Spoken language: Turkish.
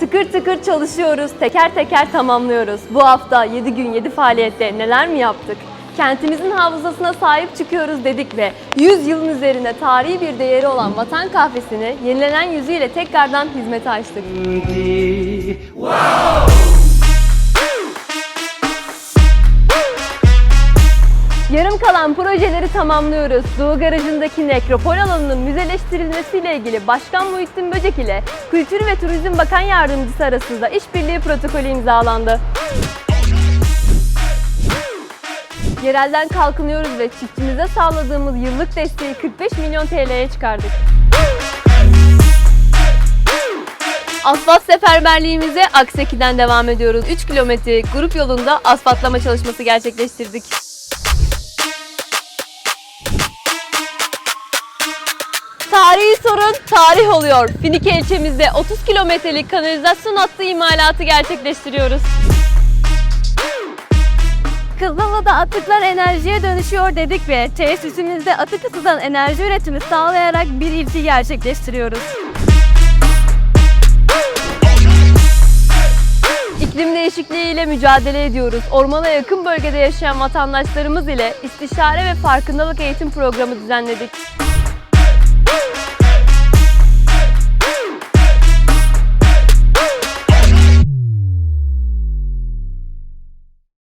Tıkır tıkır çalışıyoruz, teker teker tamamlıyoruz. Bu hafta 7 gün 7 faaliyette neler mi yaptık? Kentimizin hafızasına sahip çıkıyoruz dedik ve 100 yılın üzerine tarihi bir değeri olan Vatan Kahvesi'ni yenilenen yüzüyle tekrardan hizmete açtık. Yarım kalan projeleri tamamlıyoruz. Doğu Garajı'ndaki nekropol alanının müzeleştirilmesiyle ilgili Başkan Muhittin Böcek ile Kültür ve Turizm Bakan Yardımcısı arasında işbirliği protokolü imzalandı. Yerelden kalkınıyoruz ve çiftçimize sağladığımız yıllık desteği 45 milyon TL'ye çıkardık. Asfalt seferberliğimize Akseki'den devam ediyoruz. 3 kilometre grup yolunda asfaltlama çalışması gerçekleştirdik. Tarihi sorun tarih oluyor. Finike ilçemizde 30 kilometrelik kanalizasyon hattı imalatı gerçekleştiriyoruz. Kızıldağ'da atıklar enerjiye dönüşüyor dedik ve tesisimizde atık ısıdan enerji üretimi sağlayarak bir ilki gerçekleştiriyoruz. İklim değişikliğiyle mücadele ediyoruz. Ormana yakın bölgede yaşayan vatandaşlarımız ile istişare ve farkındalık eğitim programı düzenledik.